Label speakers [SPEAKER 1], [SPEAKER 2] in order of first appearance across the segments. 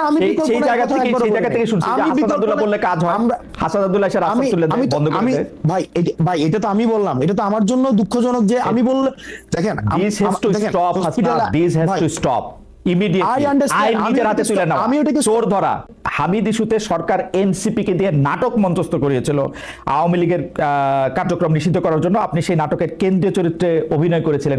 [SPEAKER 1] আমি
[SPEAKER 2] সেই-
[SPEAKER 1] বিকল্প
[SPEAKER 2] সেই
[SPEAKER 1] নাই
[SPEAKER 2] জায়গা থেকে সেই জায়গা থেকে শুনছি হাসান আব্দুল্লাহ বললে কাজ হয়। হাসান আব্দুল্লাহ এসে রাস্তা তুলে দেয়,
[SPEAKER 1] আমি তো-
[SPEAKER 2] বন্ধ করে দেয়।
[SPEAKER 1] ভাই ভাই এটা তো আমি বললাম। এটা তো আমার জন্য দুঃখজনক যে আমি বললে দেখেন
[SPEAKER 2] this has to stop this has to stop Hamid ইস্যুতে সরকার এনসিপি কে দিয়ে নাটক মঞ্চস্থ করিয়েছিল। আওয়ামী লীগের আহ, কার্যক্রম নিষিদ্ধ করার জন্য আপনি সেই নাটকের কেন্দ্রীয় চরিত্রে অভিনয় করেছিলেন।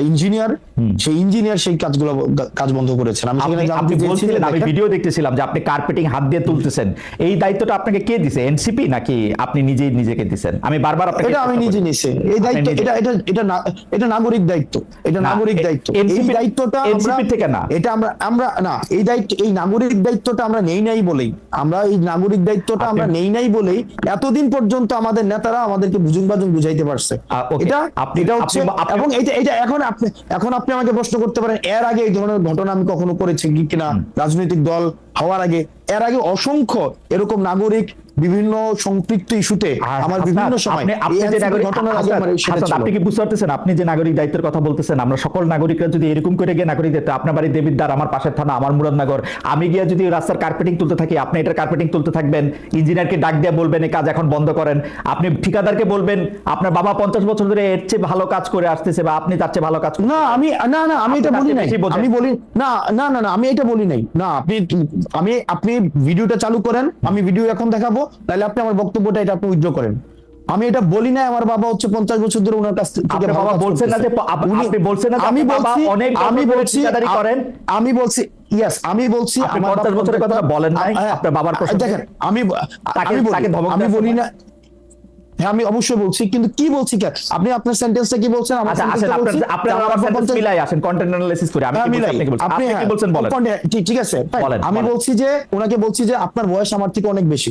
[SPEAKER 1] ইঞ্জিনিয়ার সেই ইঞ্জিনিয়ার সেই কাজগুলো কাজ বন্ধ করেছেন। আমি
[SPEAKER 2] আপনি বলছিলেন আমি ভিডিও দেখতেছিলাম যে আপনি কার্পেটিং হাত দিয়ে তুলতেছেন। এই দায়িত্বটা আপনাকে কে দিছে এনসিপি নাকি আপনি নিজেই নিজেকে দিছেন? আমি বারবার আপনাকে
[SPEAKER 1] এটা আমি নিজে নিছি। এই দায়িত্ব এটা এটা এটা এটা নাগরিক দায়িত্ব। এটা নাগরিক দায়িত্ব। এই দায়িত্বটা
[SPEAKER 2] NCP থেকে না।
[SPEAKER 1] এটা আমরা আমরা না এই দায়িত্ব এই নাগরিক দায়িত্বটা আমরা নেই নাই বলেই। আমরা এই নাগরিক দায়িত্বটা আমরা নেই নাই বলেই এতদিন পর্যন্ত আমাদের নেতারা আমাদেরকে বুঝুন বাজুন বুঝাইতে পারছে। এটা
[SPEAKER 2] আপনি-
[SPEAKER 1] এটা হচ্ছে এবং এটা এটা এখন আপনি এখন আপনি আমাকে প্রশ্ন করতে পারেন এর আগে এই ধরনের ঘটনা আমি কখনো করেছি কি কিনা? রাজনৈতিক দল হওয়ার আগে এর আগে অসংখ্য এরকম নাগরিক বিভিন্ন সম্পৃক্ত ইস্যুতে আমার বিভিন্ন সময়
[SPEAKER 2] আপনি- কি বুঝতে পারতেছেন আপনি যে নাগরিক দায়িত্বের কথা বলতেছেন আমরা সকল নাগরিকরা যদি এরকম করে গিয়ে নাগরিক দায়িত্ব আপনার বাড়ি দেবিদ্বার আমার পাশের থানা আমার মুরাদনগর আমি গিয়ে যদি রাস্তার কার্পেটিং তুলতে থাকি আপনি এটার কার্পেটিং তুলতে থাকবেন ইঞ্জিনিয়ারকে ডাক দিয়ে বলবেন এই কাজ এখন বন্ধ করেন আপনি ঠিকাদারকে বলবেন আপনার বাবা পঞ্চাশ বছর ধরে এর চেয়ে ভালো কাজ করে আসতেছে বা আপনি তার চেয়ে ভালো কাজ।
[SPEAKER 1] না আমি না না আমি এটা বলি নাই। আমি বলি না না না না আমি এটা বলি নাই না আপনি আমি আপনি ভিডিওটা চালু করেন আমি ভিডিও এখন দেখাবো তাহলে আপনি আমার বক্তব্যটা এটা আপনি উইথড্র করেন আমি এটা বলি না আমার বাবা হচ্ছে পঞ্চাশ বছর ধরে ওনার কাছ থেকে
[SPEAKER 2] বাবা বলছেন না যে আপনি বলছেন না
[SPEAKER 1] আমি বলছি
[SPEAKER 2] অনেক
[SPEAKER 1] আমি বলছি
[SPEAKER 2] করেন?
[SPEAKER 1] আমি বলছি ইয়েস আমি বলছি আমার পঞ্চাশ
[SPEAKER 2] বছরের কথা বলেন নাই, আপনার বাবার কথা
[SPEAKER 1] দেখেন আমি আমি বলি? না হ্যাঁ আমি অবশ্যই বলছি কিন্তু কি বলছি কে? আপনি আপনার সেন্টেন্সটা কি বলছেন?
[SPEAKER 2] আচ্ছা আসেন
[SPEAKER 1] sentence-টা
[SPEAKER 2] আপনার আপনার
[SPEAKER 1] আমার পঞ্চাশ-
[SPEAKER 2] মিলাই আসেন কন্টেন্ট অ্যানালাইসিস করে আমি
[SPEAKER 1] হ্যাঁ,
[SPEAKER 2] কি বলছি। আপনি কি বলছেন
[SPEAKER 1] আপনি
[SPEAKER 2] আপনি বলেন
[SPEAKER 1] ঠিক- আছে আমি বলছি যে ওনাকে বলছি যে আপনার বয়স আমার থেকে অনেক বেশি।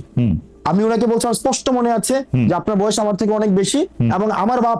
[SPEAKER 1] আমি ওনাকে বলছি আমার স্পষ্ট মনে আছে যে আপনার বয়স আমার থেকে অনেক বেশি এবং আমার বাপ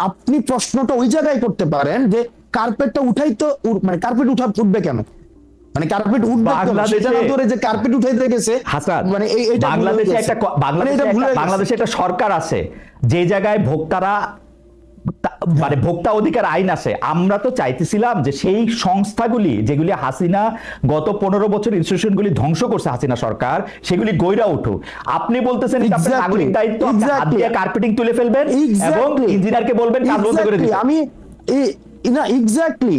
[SPEAKER 1] আপনি প্রশ্নটা ওই জায়গায় করতে পারেন যে কার্পেটটা উঠাই তো মানে কার্পেট উঠা উঠবে কেন? মানে কার্পেট উঠবে ধরে যে কার্পেট উঠাইতে গেছে মানে এই
[SPEAKER 2] বাংলাদেশে একটা
[SPEAKER 1] মানে
[SPEAKER 2] বাংলাদেশে একটা- সরকার আছে যে জায়গায় ভোক্তারা মানে ভোক্তা অধিকার আইন আছে। আমরা তো চাইতেছিলাম যে সেই সংস্থাগুলি যেগুলি হাসিনা গত পনেরো বছর ইনস্টিটিউশনগুলি ধ্বংস করছে হাসিনা সরকার সেগুলি গইরা উঠুক। আপনি বলতেছেন. নাগরিক দায়িত্ব কার্পেটিং তুলে ফেলবেন এবং ইঞ্জিনিয়ারকে বলবেন কাজ বন্ধ করে
[SPEAKER 1] আমি না এক্স্যাক্টলি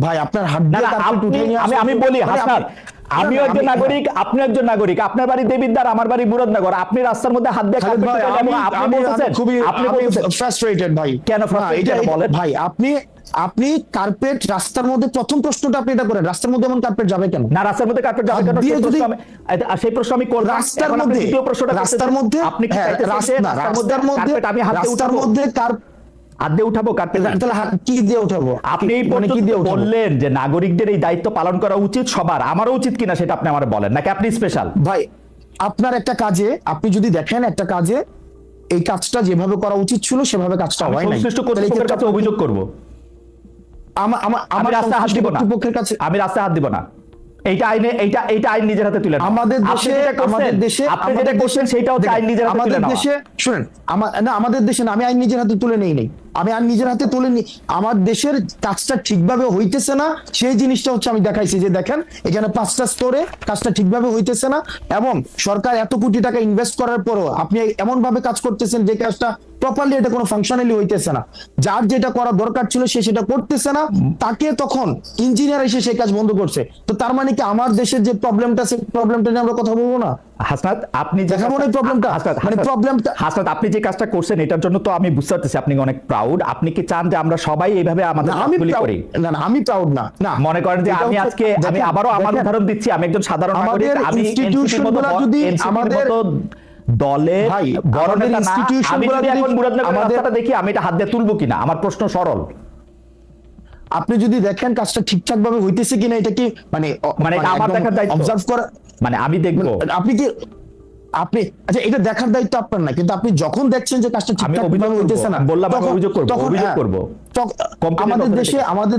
[SPEAKER 1] ভাই আপনার হাত দিয়ে কার্পেট
[SPEAKER 2] আমি আমি বলি
[SPEAKER 1] মানে
[SPEAKER 2] হাসনাত আমিও একজন নাগরিক আপনি একজন নাগরিক। আপনার বাড়ি দেবিদ্বার আমার বাড়ি মুরাদনগর। আপনি রাস্তার মধ্যে হাত দিয়ে কার্পেট আপনি বলতেছেন আপনি
[SPEAKER 1] ফ্রাস্ট্রেটেড ভাই।
[SPEAKER 2] কেন
[SPEAKER 1] এটা-
[SPEAKER 2] বলেন?
[SPEAKER 1] ভাই আপনি আপনি কার্পেট রাস্তার মধ্যে প্রথম প্রশ্নটা আপনি এটা করেন। রাস্তার মধ্যে এমন কার্পেট যাবে কেন?
[SPEAKER 2] না রাস্তার মধ্যে কার্পেট যাবে কেন?
[SPEAKER 1] দিয়ে
[SPEAKER 2] সেই প্রশ্ন
[SPEAKER 1] যদি-
[SPEAKER 2] আমি সেই প্রশ্ন আমি করলাম।
[SPEAKER 1] রাস্তার মধ্যে
[SPEAKER 2] দ্বিতীয় প্রশ্নটা
[SPEAKER 1] রাস্তার মধ্যে
[SPEAKER 2] আপনি কি
[SPEAKER 1] হ্যাঁ,
[SPEAKER 2] চাইতেছেন রাস্তার মধ্যে কার্পেট আমি হাতে উঠাবো?
[SPEAKER 1] মধ্যে কার
[SPEAKER 2] হাত দিয়ে উঠাবো
[SPEAKER 1] তাহলে কি দিয়ে উঠাবো?
[SPEAKER 2] আপনি
[SPEAKER 1] মানে কি দিয়ে
[SPEAKER 2] বললেন যে নাগরিকদের এই দায়িত্ব পালন করা উচিত সবার। আমারও উচিত কিনা সেটা আপনি আমার বলেন নাকি আপনি স্পেশাল
[SPEAKER 1] ভাই আপনার একটা কাজে আপনি যদি দেখেন একটা কাজে এই কাজটা যেভাবে করা উচিত ছিল সেভাবে কাজটা হয় নাই।
[SPEAKER 2] সংশ্লিষ্ট কাছে অভিযোগ করব।
[SPEAKER 1] আমার
[SPEAKER 2] রাস্তায় হাত দিব না।
[SPEAKER 1] কাছে
[SPEAKER 2] আমি রাস্তায় হাত দিব না। এইটা আইনে এইটা এইটা আইন নিজের হাতে তুলে
[SPEAKER 1] আমাদের দেশে আমাদের দেশে
[SPEAKER 2] আপনি যেটা করছেন
[SPEAKER 1] দেশে-
[SPEAKER 2] সেটা হচ্ছে
[SPEAKER 1] দেখেন,
[SPEAKER 2] আইন নিজের হাতে তুলে
[SPEAKER 1] আমাদের দেশে শুনেন আমার না আমাদের দেশে না আমি আইন নিজের হাতে তুলে নেই নেই। আমি আর নিজের হাতে তুলে নি আমার দেশের কাজটা ঠিকভাবে হইতেছে না, সেই জিনিসটা হচ্ছে আমি দেখাইছি যে দেখেন, এখানে পাঁচটা স্তরে কাজটা ঠিকভাবে হইতেছে না এবং সরকার এত কোটি টাকা ইনভেস্ট করার পরও আপনি এমন ভাবে কাজ করতেছেন যে কাজটা প্রপারলি এটা কোনো ফাংশনালি হইতেছে না। যার যেটা করা দরকার ছিল সে সেটা করতেছে না, তাকে তখন ইঞ্জিনিয়ার এসে সেই কাজ বন্ধ করছে। তো তার মানে কি আমার দেশের যে প্রবলেমটা সেই প্রবলেমটা নিয়ে আমরা কথা বলব না?
[SPEAKER 2] হাসনাত আপনি যে
[SPEAKER 1] দেখাবো না এই
[SPEAKER 2] কাজটা-
[SPEAKER 1] প্রবলেমটা?
[SPEAKER 2] হাসনাত,
[SPEAKER 1] মানে প্রবলেমটা-
[SPEAKER 2] হাসনাত আপনি যে কাজটা করছেন এটার জন্য তো আমি বুঝতে পারতেছি আপনি অনেক প্রাউড আপনি কি চান যে আমরা সবাই এইভাবে আমাদের
[SPEAKER 1] আমি
[SPEAKER 2] করি?
[SPEAKER 1] না না আমি প্রাউড না। না
[SPEAKER 2] মনে করেন যে আমি আজকে আমি আমার উদাহরণ দিচ্ছি আমি একজন সাধারণ নাগরিক আমি
[SPEAKER 1] institution
[SPEAKER 2] NCP র মতো
[SPEAKER 1] গুলা
[SPEAKER 2] ব-
[SPEAKER 1] যদি আমাদের-
[SPEAKER 2] বড় নেতা না আমি যদি এখন মুরাদনগরের
[SPEAKER 1] আমাদের-
[SPEAKER 2] রাস্তাটা দেখি আমি এটা হাত দিয়ে তুলবো কিনা? আমার প্রশ্ন সরল।
[SPEAKER 1] আপনি যদি দেখেন কাজটা ঠিকঠাক ভাবে হইতেছে কিনা এটা কি মানে
[SPEAKER 2] মানে আমার দেখার দায়িত্ব।
[SPEAKER 1] অবজার্ভ করা
[SPEAKER 2] মানে আমি দেখব
[SPEAKER 1] আপনি কি আপনি আচ্ছা এটা দেখার দায়িত্ব আপনার না কিন্তু আপনি যখন দেখছেন যে কাজটা ঠিকঠাক ভাবে হইতেছে না
[SPEAKER 2] বললাম অভিযোগ করব অভিযোগ করব করব।
[SPEAKER 1] আমাদের দেশে আমাদের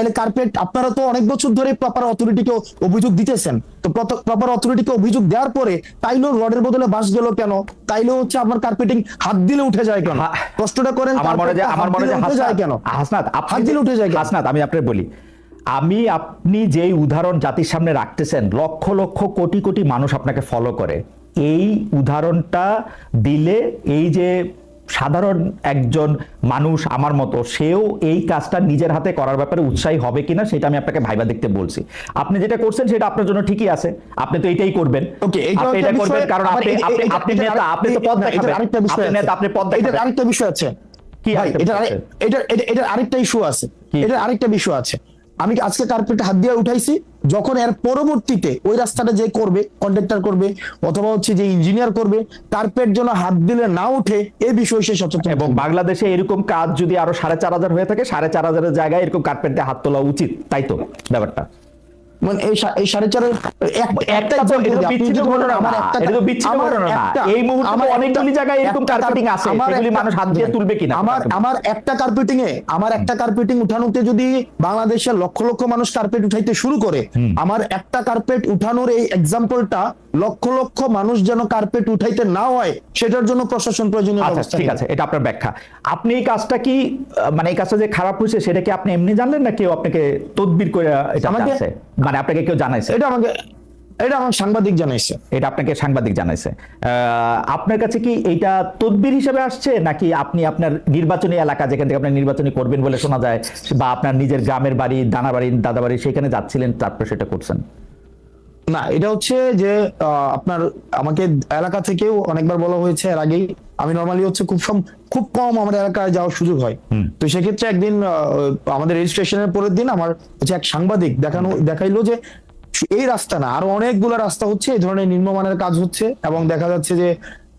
[SPEAKER 1] তাহলে কার্পেট আপনারা তো অনেক বছর ধরে প্রপার অথরিটিকে অভিযোগ দিতেছেন। তো প্রপার অথরিটিকে অভিযোগ দেওয়ার পরে তাইলেও রডের বদলে বাঁশ গেল কেন? তাইলেও হচ্ছে আপনার কার্পেটিং হাত দিলে উঠে যায় কেন? কষ্টটা করেন
[SPEAKER 2] আমার মনে হয় যে আমার মনে হয়
[SPEAKER 1] দিলে
[SPEAKER 2] যে
[SPEAKER 1] উঠে যায় কেন?
[SPEAKER 2] হাসনাত
[SPEAKER 1] হাত দিলে উঠে যায়?
[SPEAKER 2] হাসনাত আমি আপনাকে বলি আমি আপনি যেই উদাহরণ জাতির সামনে রাখতেছেন লক্ষ লক্ষ কোটি কোটি মানুষ আপনাকে ফলো করে। এই উদাহরণটা দিলে এই যে সাধারণ একজন মানুষ আমার মতো সেও এই কাজটা নিজের হাতে করার ব্যাপারে উৎসাহী হবে কিনা সেটা আমি আপনাকে ভাইবা দেখতে বলছি। আপনি যেটা করছেন সেটা আপনার জন্য ঠিকই আছে আপনি তো এটাই করবেন।
[SPEAKER 1] ওকে এটা
[SPEAKER 2] আপনি এটা করবেন কারণ আপনি আপনি আপনি নেতা আপনি তো পদ দেখাবেন।
[SPEAKER 1] আরেকটা বিষয়
[SPEAKER 2] আপনি
[SPEAKER 1] আছে।
[SPEAKER 2] নেতা আপনি পদ দেখাবেন।
[SPEAKER 1] আরেকটা বিষয় আছে।
[SPEAKER 2] কি
[SPEAKER 1] এটার এটা- এটার আরেকটা ইস্যু আছে।
[SPEAKER 2] কি?
[SPEAKER 1] এটার আরেকটা বিষয় আছে। আমি আজকে কার্পেটে হাত দিয়ে উঠাইছি। যখন এর পরবর্তীতে ওই রাস্তাটা যে করবে কন্ট্রাক্টর করবে, অথবা হচ্ছে যে ইঞ্জিনিয়ার করবে, তার পেট যেন হাত দিলে না উঠে এ বিষয়ে সে সচেতন।
[SPEAKER 2] এবং বাংলাদেশে এরকম কাজ যদি আরও সাড়ে চার হাজার হয়ে থাকে, সাড়ে চার হাজারের জায়গায় এরকম কার্পেট দিয়ে হাত তোলা উচিত, তাই তো ব্যাপারটা?
[SPEAKER 1] মানে এই সাড়ে চারের
[SPEAKER 2] একটা বিচ্ছিন্ন ঘটনা
[SPEAKER 1] আমার
[SPEAKER 2] এটা তো বিচ্ছিন্ন ঘটনা না। এই মুহূর্তে অনেকগুলি জায়গায় এরকম
[SPEAKER 1] একটা
[SPEAKER 2] carpeting
[SPEAKER 1] কার-
[SPEAKER 2] আছে, সেগুলি মানুষ হাত দিয়ে তুলবে কিনা?
[SPEAKER 1] আমার আমার একটা কার্পেটিং এ আমার একটা কার্পেটিং উঠানোতে যদি বাংলাদেশের লক্ষ লক্ষ মানুষ কার্পেট উঠাইতে শুরু করে আমার একটা কার্পেট উঠানোর এই এক্সাম্পলটা লক্ষ লক্ষ মানুষ যেন কার্পেট উঠাইতে না হয় সেটার জন্য প্রশাসন প্রয়োজনীয়
[SPEAKER 2] আচ্ছা
[SPEAKER 1] ব্যবস্থা
[SPEAKER 2] ঠিক আছে এটা আপনার ব্যাখ্যা। আপনি এই কাজটা কি মানে এই কাজটা যে খারাপ হয়েছে সেটা কি আপনি এমনি জানলেন না কেউ আপনাকে তদবির করে এটা
[SPEAKER 1] আমাকে-
[SPEAKER 2] মানে আপনাকে কেউ জানাইছে?
[SPEAKER 1] এটা আমাকে এটা আমার সাংবাদিক জানাইছে।
[SPEAKER 2] এটা আপনাকে সাংবাদিক জানাইছে। আপনার কাছে কি এইটা তদবির হিসেবে আসছে? নাকি আপনি আপনার নির্বাচনী এলাকা যেখান থেকে আপনি নির্বাচনী করবেন বলে শোনা যায় বা আপনার নিজের গ্রামের বাড়ি দানা বাড়ি দাদা বাড়ি সেখানে যাচ্ছিলেন তারপর সেটা করছেন?
[SPEAKER 1] না এটা হচ্ছে যে আহ, আপনার আমাকে এলাকা থেকেও অনেকবার বলা হয়েছে এর আগেই আমি নর্মালি হচ্ছে খুব সম খুব কম আমার এলাকায় যাওয়ার সুযোগ হয়। তো সেক্ষেত্রে একদিন আহ, আমাদের রেজিস্ট্রেশনের পরের দিন আমার হচ্ছে এক সাংবাদিক দেখানো দেখাইলো যে এই রাস্তা না আরও অনেকগুলো রাস্তা হচ্ছে এই ধরনের নিম্নমানের কাজ হচ্ছে এবং দেখা যাচ্ছে যে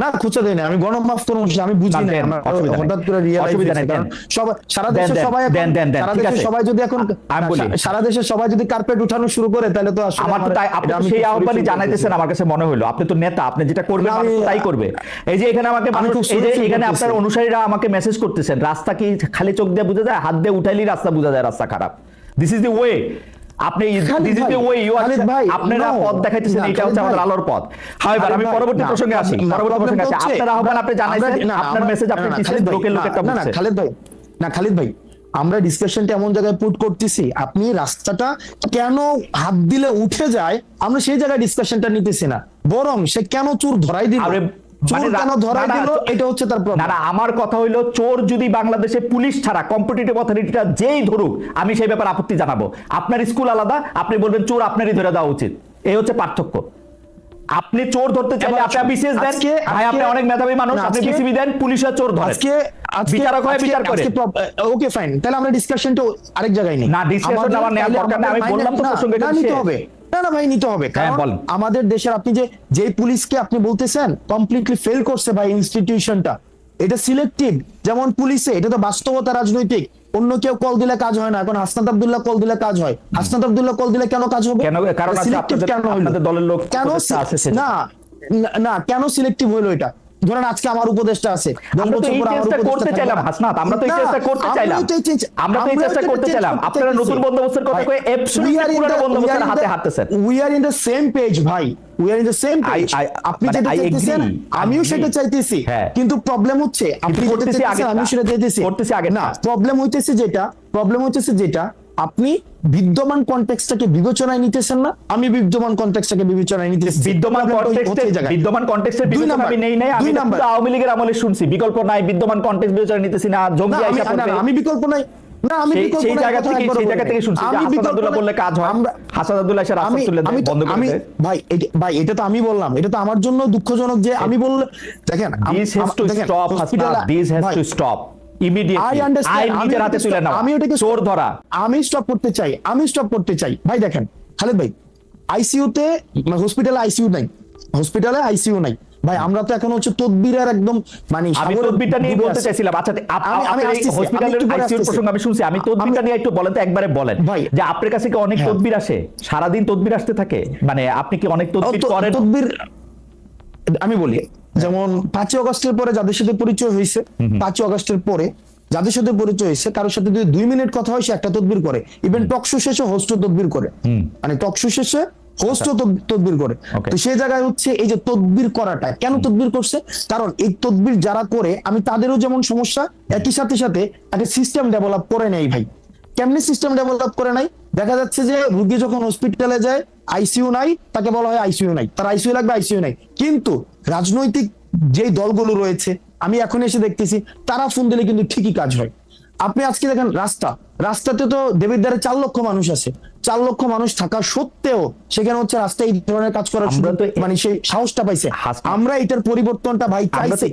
[SPEAKER 1] না খুঁজে দেয় না আমি গণমাফ কর্মসূচি আমি বুঝি
[SPEAKER 2] না।
[SPEAKER 1] হঠাৎ করে সবাই সারা দেশে সবাই
[SPEAKER 2] দেন, দেন, দেন, ঠিক আছে।
[SPEAKER 1] সবাই যদি এখন। সারা দেশে সবাই যদি কার্পেট উঠানো শুরু করে তাহলে তো
[SPEAKER 2] আমার তো তাই আপনি সেই আহ্বানই জানাইতেছেন আমার কাছে মনে হলো আপনি তো নেতা আপনি যেটা করবেন তাই করবে। এই যে এখানে আমাকে মানুষ এই যে এখানে আপনার অনুসারীরা আমাকে মেসেজ করতেছেন রাস্তা কি খালি চোখ দিয়ে বোঝা যায়? হাত দিয়ে উঠাইলেই রাস্তা বোঝা যায় রাস্তা খারাপ। দিস ইজ দি ওয়ে আপনি
[SPEAKER 1] ভাই,
[SPEAKER 2] way you are-
[SPEAKER 1] খালিদ ভাই,
[SPEAKER 2] আপনারা পথ দেখাইতেছেন এটা হচ্ছে আমাদের আলোর পথ। আমি পরবর্তী প্রসঙ্গে আসি। পরবর্তী প্রসঙ্গে আসি। আপনার আহ্বান আপনি জানাইছেন আপনার মেসেজ আপনি
[SPEAKER 1] ভাই,
[SPEAKER 2] লোকের
[SPEAKER 1] না, খালিদ ভাই না খালিদ ভাই আমরা ডিসকাশনটা এমন জায়গায় পুট করতেছি আপনি রাস্তাটা কেন হাত দিলে উঠে যায় আমরা সেই জায়গায় ডিসকাশনটা নিতেছি না। বরং সে কেন চুর ধরাই দিল?
[SPEAKER 2] আরে,
[SPEAKER 1] চোর
[SPEAKER 2] মানে
[SPEAKER 1] কেন ধরাই
[SPEAKER 2] না, না,
[SPEAKER 1] দিল এটা হচ্ছে তার
[SPEAKER 2] না না আমার কথা হইল চোর যদি বাংলাদেশে পুলিশ ছাড়া কম্পিটিটিভ অথরিটিটা যেই ধরুক আমি সেই ব্যাপারে আপত্তি জানাব। আপনার স্কুল আলাদা আপনি বলবেন চোর আপনারই ধরে দেওয়া উচিত। এই হচ্ছে পার্থক্য। আপনি চোর ধরতে চাইলে আপনি বিসিএস দেন। ভাই আপনি অনেক মেধাবী মানুষ আপনি বিসিবি দেন পুলিশের চোর ধরে।
[SPEAKER 1] আজকে
[SPEAKER 2] বিচারক হয় বিচার করে।
[SPEAKER 1] ওকে ফাইন তাহলে আমরা ডিসকাশনটা আরেক জায়গায় নেই।
[SPEAKER 2] না,
[SPEAKER 1] আমাদের-
[SPEAKER 2] আমার নেওয়ার দরকার নেই, আমি বললাম তো শেষ।
[SPEAKER 1] হবে। না না ভাই নিতে হবে।
[SPEAKER 2] হ্যাঁ,
[SPEAKER 1] কারণ আমাদের দেশের আপনি যে যে পুলিশকে আপনি বলতেছেন কমপ্লিটলি ফেল করছে ভাই ইনস্টিটিউশনটা এটা সিলেক্টিভ যেমন পুলিশে এটা তো বাস্তবতা রাজনৈতিক। অন্য কেউ কল দিলে কাজ হয় না। এখন হাসনাত আব্দুল্লাহ কল দিলে কাজ হয়। হাসনাত আব্দুল্লাহ কল দিলে কেন কাজ হবে?
[SPEAKER 2] কেন? কারণ আপনাদের- দলের লোক
[SPEAKER 1] কেন। না না, কেন সিলেক্টিভ হইল এটা? ধরেন আজকে আমার উপদেষ্টা আছে।
[SPEAKER 2] আমরা তো এই চেষ্টা করতে চাইলাম হাসনাত আমরা তো এই চেষ্টা করতে চাইলাম।
[SPEAKER 1] তো এই চেষ্টা-
[SPEAKER 2] আমরা তো এই চেষ্টা করতে চাইলাম। আপনারা নতুন বন্দোবস্তের কথা
[SPEAKER 1] ভাই,
[SPEAKER 2] কয়ে বন্দোবস্তের হাতে হাঁটতেছেন।
[SPEAKER 1] the same page আপনি যেটা চাইতেছেন আমিও সেটা চাইতেছি। কিন্তু প্রবলেম হচ্ছে আপনি যেটা চাইতেছেন আমিও সেটা চাইতেছি।
[SPEAKER 2] করতেছি আগেরটা।
[SPEAKER 1] না প্রবলেম হইতেছে যেটা প্রবলেম হইতেছে যেটা আপনি বিদ্যমান কনটেক্সটটাকে বিবেচনায় নিতেছেন না আমি বিদ্যমান কনটেক্সটটাকে বিবেচনায় নিতেছি।
[SPEAKER 2] বিদ্যমান কনটেক্সটে। বিদ্যমান কনটেক্সটের বিবেচনা আমি নেই নাই আমি
[SPEAKER 1] নাম্বার।
[SPEAKER 2] আওয়ামী লীগের আমলে শুনছি বিকল্প নাই বিদ্যমান কনটেক্সট বিবেচনা নিতেছি না জঙ্গি আইসা পড়বে।
[SPEAKER 1] আমি বিকল্প নাই। না আমি বিকল্প
[SPEAKER 2] সেই জায়গা থেকে সেই জায়গা থেকে শুনছি
[SPEAKER 1] আমি বিকল্প
[SPEAKER 2] বললে কাজ হয়
[SPEAKER 1] আমরা-
[SPEAKER 2] হাসান আব্দুল্লাহ
[SPEAKER 1] আমি
[SPEAKER 2] তুলে
[SPEAKER 1] আমি
[SPEAKER 2] বন্ধ করে
[SPEAKER 1] আমি ভাই এটা- ভাই এটা তো আমি বললাম এটা তো আমার জন্য দুঃখজনক যে আমি বললে দেখেন
[SPEAKER 2] this has to stop Hasnat this has to stop
[SPEAKER 1] আমি ওটাকে
[SPEAKER 2] চোর ধরা।
[SPEAKER 1] আমি স্টপ করতে চাই। আমি স্টপ করতে চাই। ভাই দেখেন খালেদ ভাই আইসিইউতে হসপিটালে আইসিইউ নাই। হসপিটালে আইসিইউ নাই। ভাই আমরা তো এখন হচ্ছে তদবিরের একদম মানে
[SPEAKER 2] আমি তদবিরটা নিয়ে বলতে চাইছিলাম। আচ্ছা আপ-
[SPEAKER 1] আমি-
[SPEAKER 2] হসপিটালের আইসিইউর প্রসঙ্গ আমি শুনছি। আমি তদবিরটা নিয়ে একটু বলেন তো একবারে বলেন।
[SPEAKER 1] ভাই।
[SPEAKER 2] যে আপনার কাছে কি অনেক
[SPEAKER 1] হ্যাঁ।
[SPEAKER 2] তদবির আসে? সারাদিন তদবির আসতে থাকে? মানে আপনি কি অনেক তদবির করেন?
[SPEAKER 1] তদবির আমি বলি যেমন পাঁচই অগস্টের পরে যাদের সাথে পরিচয় হয়েছে পাঁচই অগস্টের পরে যাদের সাথে পরিচয় হয়েছে কারোর সাথে যদি দুই মিনিট কথা হয় সে একটা তদবির করে। ইভেন টকশো শেষে হোস্ট তদবির করে। মানে টকশো শেষে হোস্ট তদবির করে. তো সেই জায়গায় হচ্ছে এই যে তদবির করাটা কেন তদবির করছে? কারণ এই তদবির যারা করে আমি তাদেরও যেমন সমস্যা একই সাথে সাথে একটা সিস্টেম ডেভেলপ করে নেই ভাই। কেমনি সিস্টেম ডেভেলপ করে নাই? দেখা যাচ্ছে যে রুগী যখন হসপিটালে যায় আইসিইউ নাই তাকে বলা হয় আইসিইউ নাই। তার আইসিইউ লাগবে আইসিইউ নাই। কিন্তু রাজনৈতিক যেই দলগুলো রয়েছে আমি এখন এসে দেখতেছি তারা ফোন দিলে কিন্তু ঠিকই কাজ হয়। আপনি আজকে দেখেন রাস্তা রাস্তাতে তো দেবিদ্বারে চার লক্ষ মানুষ আছে। চার লক্ষ মানুষ থাকা সত্ত্বেও সেখানে হচ্ছে রাস্তায় এই ধরনের কাজ করার মানে সেই সাহসটা পাইছে। আমরা এটার পরিবর্তনটা ভাই চাইছি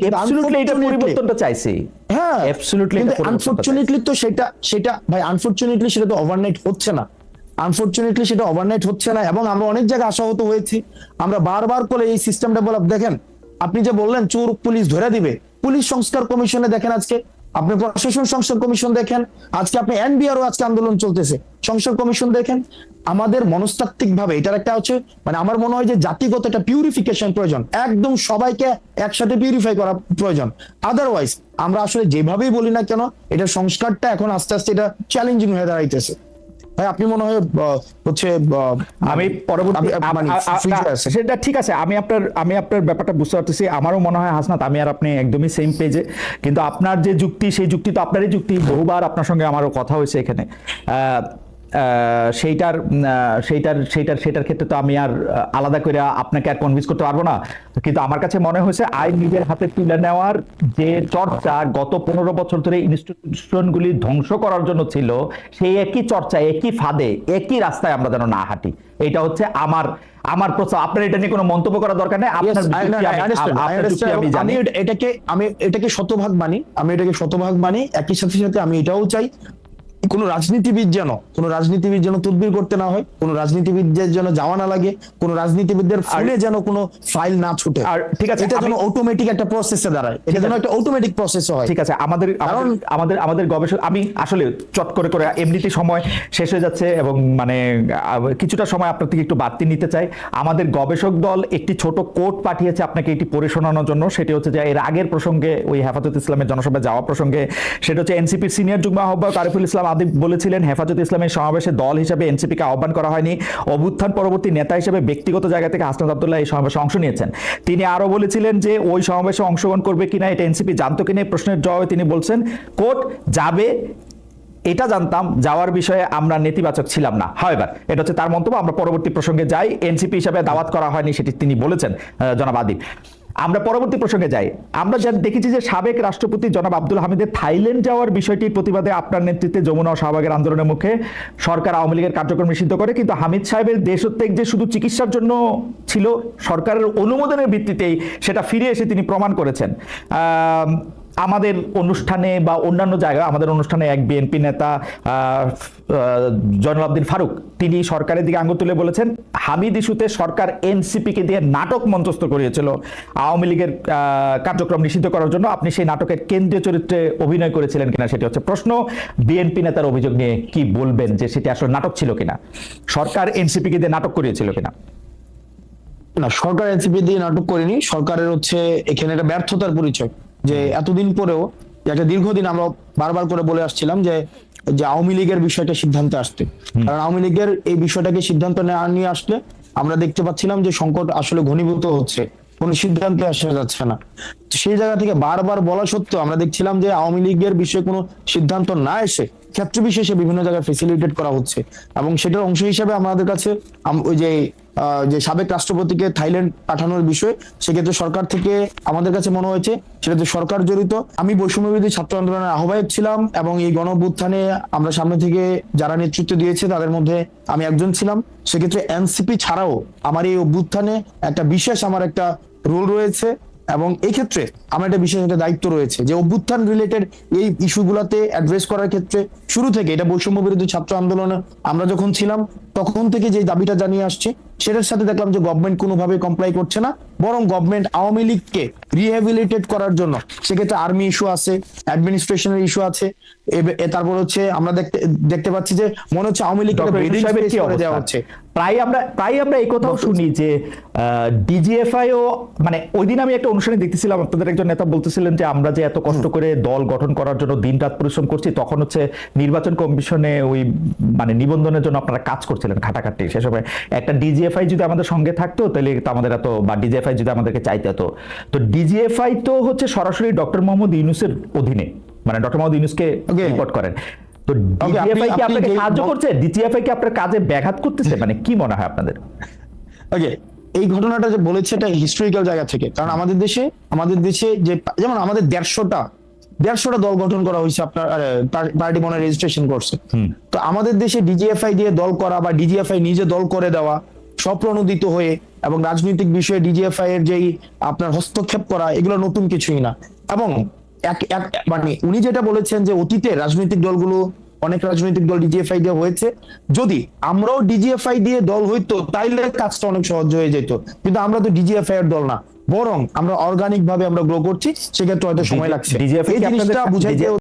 [SPEAKER 2] পরিবর্তনটা চাইছি।
[SPEAKER 1] হ্যাঁ আনফরচুনেটলি তো সেটা সেটা ভাই আনফরচুনেটলি সেটা তো ওভারনাইট হচ্ছে না। আনফরচুনেটলি সেটা ওভারনাইট হচ্ছে না এবং আমরা অনেক জায়গায় আশাহত হয়েছি। আমরা বারবার করে এই সিস্টেমটা ডেভেলপ দেখেন, আপনি যে বললেন চোর পুলিশ ধরে দিবে, পুলিশ সংস্কার কমিশনে দেখেন আজকে, আপনি প্রশাসন সংস্কার কমিশন দেখেন, আজকে আপনি এনবিআরও আজকে আন্দোলন চলতেছে, সংস্কার কমিশন দেখেন, আমাদের মনস্তাত্ত্বিক ভাবে এটার একটা হচ্ছে মানে আমার মনে হয় যে জাতিগত একটা পিউরিফিকেশন প্রয়োজন, একদম সবাইকে একসাথে পিউরিফাই করা প্রয়োজন। আদারওয়াইজ আমরা আসলে যেভাবেই বলি না কেন, এটা সংস্কারটা এখন আস্তে আস্তে এটা চ্যালেঞ্জিং হয়ে দাঁড়াইতেছে। ভাই আপনি মনে হয় হচ্ছে
[SPEAKER 2] আমি পরবর্তী
[SPEAKER 1] মানে।
[SPEAKER 2] সেটা ঠিক আছে আমি আপনার আমি আপনার ব্যাপারটা বুঝতে পারতেছি। আমারও মনে হয় হাসনাত আমি আর আপনি একদমই সেম পেজে কিন্তু আপনার যে যুক্তি সেই যুক্তি তো আপনারই যুক্তি। বহুবার আপনার সঙ্গে আমারও কথা হয়েছে এখানে। আহ, সেইটার সেইটার সেইটার সেটার ক্ষেত্রে তো আমি আর আলাদা করে আপনাকে আর কনভিন্স করতে পারব না। কিন্তু আমার কাছে মনে হয়েছে আইন নিজের হাতে তুলে নেওয়ার যে চর্চা গত পনেরো বছর ধরে ইনস্টিটিউশনগুলি ধ্বংস করার জন্য ছিল সেই একই চর্চা একই ফাঁদে একই রাস্তায় আমরা যেন না হাঁটি। এটা হচ্ছে আমার আমার প্রস্তাব। আপনার এটা নিয়ে কোনো মন্তব্য করার দরকার নেই? আমি-
[SPEAKER 1] এটাকে আমি এটাকে শতভাগ মানি আমি এটাকে শতভাগ মানি একই সাথে সাথে আমি এটাও চাই। কোন রাজনীতিবিদ যেন কোন রাজনীতিবিদ যেন তদবির করতে না হয় কোন রাজনীতিবিদদের যেন যাওয়া না লাগে কোন রাজনীতিবিদদের ফোনে যেন কোনো ফাইল না ছুটে।
[SPEAKER 2] আর ঠিক আছে,
[SPEAKER 1] এটা যেন অটোমেটিক একটা প্রসেসে দাঁড়ায়। এটা যেন একটা অটোমেটিক প্রসেস হয়।
[SPEAKER 2] ঠিক আছে আমাদের আমাদের- আমাদের আমাদের গবেষক আমি আসলে চট করে করে এমনিতে সময় শেষ হয়ে যাচ্ছে এবং মানে কিছুটা সময় আপনার থেকে একটু বাড়তি নিতে চাই। আমাদের গবেষক দল একটি ছোট কোট পাঠিয়েছে আপনাকে এটি পড়ে শোনানোর জন্য। সেটি হচ্ছে যে এর আগের প্রসঙ্গে ওই হেফাজত ইসলামের জনসভায় যাওয়া প্রসঙ্গে সেটা হচ্ছে এনসিপির সিনিয়র যুগ্ম আহ্বায়ক আরিফুল ইসলাম আদিব বলেছিলেন, হেফাজত ইসলামের সমাবেশে দল হিসেবে এনসিপিকে আহ্বান করা হয়নি। অভ্যুত্থান পরবর্তী নেতা হিসেবে ব্যক্তিগত জায়গা থেকে হাসনাত আবদুল্লাহ এই সমাবেশে অংশ নিয়েছেন। তিনি আরও বলেছিলেন যে, ওই সমাবেশে অংশগ্রহণ করবে কিনা, এটা এনসিপি জানতো কিনা প্রশ্নের জবাবে তিনি বলছেন, কোর্ট যাবে, এটা জানতাম, যাওয়ার বিষয়ে আমরা নেতিবাচক ছিলাম না। হয় হাওয়েভার এটা হচ্ছে তার মন্তব্য, আমরা পরবর্তী প্রসঙ্গে যাই। এনসিপি হিসাবে দাওয়াত করা হয়নি, সেটি তিনি বলেছেন জনাব আদিব। আমরা পরবর্তী প্রসঙ্গে যাই। আমরা যা দেখেছি যে সাবেক রাষ্ট্রপতি জনাব আব্দুল হামিদের থাইল্যান্ড যাওয়ার বিষয়টির প্রতিবাদে আপনার নেতৃত্বে যমুনা ও শাহবাগের আন্দোলনের মুখে সরকার আওয়ামী লীগের কার্যক্রম নিষিদ্ধ করে, কিন্তু হামিদ সাহেবের দেশত্যাগ যে শুধু চিকিৎসার জন্য ছিল, সরকারের অনুমোদনের ভিত্তিতেই সেটা ফিরে এসে তিনি প্রমাণ করেছেন। আমাদের অনুষ্ঠানে বা অন্যান্য জায়গায়, আমাদের অনুষ্ঠানে এক বিএনপি নেতা জয়নুল আবদিন ফারুক, তিনি সরকারের দিকে আঙ্গুল তুলে বলেছেন, হামিদ ইস্যুতে সরকার এনসিপিকে দিয়ে নাটক মঞ্চস্থ করিয়েছিল। আওয়ামী লীগের কার্যক্রম নিষিদ্ধ করার জন্য আপনি সেই নাটকের কেন্দ্রীয় চরিত্রে অভিনয় করেছিলেন কিনা সেটি হচ্ছে প্রশ্ন। বিএনপি নেতার অভিযোগ নিয়ে কি বলবেন যে সেটি আসলে নাটক ছিল কিনা? সরকার এনসিপিকে দিয়ে নাটক করিয়েছিল কিনা?
[SPEAKER 1] না, সরকার এনসিপি দিয়ে নাটক করেনি। সরকারের হচ্ছে এখানে একটা ব্যর্থতার পরিচয়। যে এতদিন পরেও একটা দীর্ঘদিন আমরা বারবার করে বলে আসছিলাম যে যে আওয়ামী লীগের বিষয়টা সিদ্ধান্তে আসতে। কারণ আওয়ামী লীগের এই বিষয়টাকে সিদ্ধান্ত নেওয়া নিয়ে আসলে আমরা দেখতে পাচ্ছিলাম যে সংকট আসলে ঘনীভূত হচ্ছে কোনো সিদ্ধান্তে আসা যাচ্ছে না। সেই জায়গা থেকে বারবার বলা সত্ত্বেও আমরা দেখছিলাম যে আওয়ামী লীগের বিষয়ে কোনো সিদ্ধান্ত না এসে ক্ষেত্র বিশেষে বিভিন্ন জায়গায় ফেসিলিটেট করা হচ্ছে। এবং সেটার অংশ হিসেবে আমাদের কাছে ওই যে যে সাবেক রাষ্ট্রপতিকে থাইল্যান্ড পাঠানোর বিষয়ে, সেক্ষেত্রে সরকার থেকে আমাদের কাছে মনে হয়েছে সেটাতে সরকার জড়িত। আমি বৈষম্যবিরোধী ছাত্র আন্দোলনের আহ্বায়ক ছিলাম এবং এই গণভ্যুত্থানে আমরা সামনে থেকে যারা নেতৃত্ব দিয়েছে, তাদের মধ্যে আমি একজন ছিলাম। সেক্ষেত্রে এনসিপি ছাড়াও আমার এই অভ্যুত্থানে একটা বিশেষ আমার একটা রোল রয়েছে। এবং এই ক্ষেত্রে আমার একটা বিশেষ একটা দায়িত্ব রয়েছে যে অভ্যুত্থান রিলেটেড এই ইস্যুগুলোতে অ্যাড্রেস করার ক্ষেত্রে শুরু থেকে এটা বৈষম্য বিরোধী ছাত্র আন্দোলনে আমরা যখন ছিলাম তখন থেকে যে দাবিটা জানিয়ে আসছে সেটার সাথে দেখলাম যে গভর্নমেন্ট কোনোভাবে কমপ্লাই করছে না বরং গভর্নমেন্ট আওয়ামী লীগকে রিহ্যাবিলিটেট করার জন্য সেক্ষেত্রে আর্মি ইস্যু আছে অ্যাডমিনিস্ট্রেশনের ইস্যু আছে তারপর হচ্ছে আমরা দেখতে দেখতে পাচ্ছি যে মনে হচ্ছে আওয়ামী লীগকে করে দেওয়া হচ্ছে।
[SPEAKER 2] প্রায় আমরা প্রায় আমরা এই কথাও শুনি যে ডিজিএফআই ও মানে ওই দিন আমি একটা অনুষ্ঠানে দেখতেছিলাম আপনাদের একজন নেতা বলতেছিলেন যে আমরা যে এত কষ্ট করে দল গঠন করার জন্য দিন রাত পরিশ্রম করছি তখন হচ্ছে নির্বাচন কমিশনে ওই মানে নিবন্ধনের জন্য আপনারা কাজ করছিলেন খাটাখাটি সে সময়। একটা ডিজিএফআই যদি আমাদের সঙ্গে থাকতো তাহলে তো আমাদের এত বা ডিজিএফআই যদি আমাদেরকে চাইতে হতো। তো ডিজিএফআই তো হচ্ছে সরাসরি ডক্টর মোহাম্মদ ইউনুসের অধীনে মানে ডক্টর মোহাম্মদ ইউনুসকে. রিপোর্ট করেন। তো
[SPEAKER 1] আপনি-
[SPEAKER 2] কি আপনাকে সাহায্য করছে? ডিজিএফআই কি আপনার কাজে ব্যাঘাত করতেছে? মানে কি মনে হয় আপনাদের?
[SPEAKER 1] ওকে এই ঘটনাটা যে বলেছে এটা হিস্টোরিক্যাল জায়গা থেকে। কারণ আমাদের দেশে আমাদের দেশে যে যেমন আমাদের দেড়শোটা দেড়শোটা দল গঠন করা হয়েছে আপনার পার্টি মনে রেজিস্ট্রেশন করছে। তো আমাদের দেশে ডিজিএফআই দিয়ে দল করা বা ডিজিএফআই নিজে দল করে দেওয়া স্বপ্রণোদিত হয়ে এবং রাজনৈতিক বিষয়ে ডিজিএফআই এর যেই আপনার হস্তক্ষেপ করা এগুলো নতুন কিছুই না। এবং এক এক মানে উনি যেটা বলেছেন যে অতীতে রাজনৈতিক দলগুলো অনেক রাজনৈতিক দল ডিজিএফআই দিয়ে হয়েছে। যদি আমরাও ডিজিএফআই দিয়ে দল হইতো তাইলে কাজটা অনেক সহজ হয়ে যেত। কিন্তু আমরা তো ডিজিএফআই এর দল না। বরং আমরা অর্গানিক ভাবে আমরা গ্রো করছি সেক্ষেত্রে হয়তো সময় লাগছে। এই জিনিসটা বুঝাইতে